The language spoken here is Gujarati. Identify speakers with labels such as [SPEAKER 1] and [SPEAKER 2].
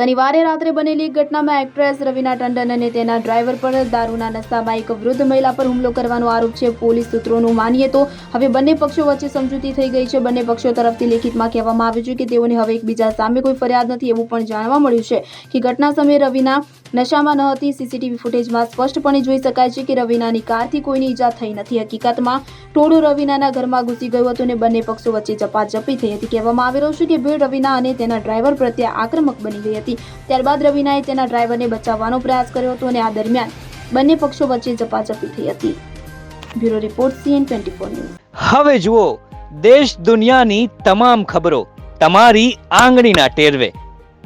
[SPEAKER 1] શનિવારે રાત્રે બનેલી એક ઘટનામાં એક્ટ્રેસ રવિના ટંડન અને તેના ડ્રાઈવર પર દારૂના નશામાં એક વૃદ્ધ મહિલા પર હુમલો કરવાનો આરોપ છે. પોલીસ સૂત્રોનું માનીએ તો હવે બંને પક્ષો વચ્ચે સમજૂતી થઈ ગઈ છે. બંને પક્ષો તરફથી લેખિતમાં કહેવામાં આવ્યું છે કે તેઓને હવે એકબીજા સામે કોઈ ફરિયાદ નથી એવું પણ જાણવા મળ્યું છે કે ઘટના સમયે રવીના નશામાં ન હતી, સીસીટીવી ફૂટેજમાં સ્પષ્ટપણે જોઈ શકાય છે કે રવિનાની કારથી કોઈની ઈજા થઈ નથી. હકીકતમાં, ટોળું રવીનાના ઘરમાં ઘૂસી ગયું હતું અને બંને પક્ષો વચ્ચે ઝપાઝપી થઈ હતી. કહેવામાં આવી રહ્યું છે કે ભીડ રવિના અને તેના ડ્રાઈવર પ્રત્યે આક્રમક બની ગઈ હતી. ત્યારબાદ રવીનાએ તેના ડ્રાઈવરને બચાવવાનો પ્રયાસ કર્યો હતો અને આ દરમિયાન બંને પક્ષો વચ્ચે ઝપાઝપી થઈ હતી. Bureau report, CN twenty four
[SPEAKER 2] હવે જુઓ, દેશ દુનિયાની તમામ ખબરો તમારી આંગળીના ટેરવે.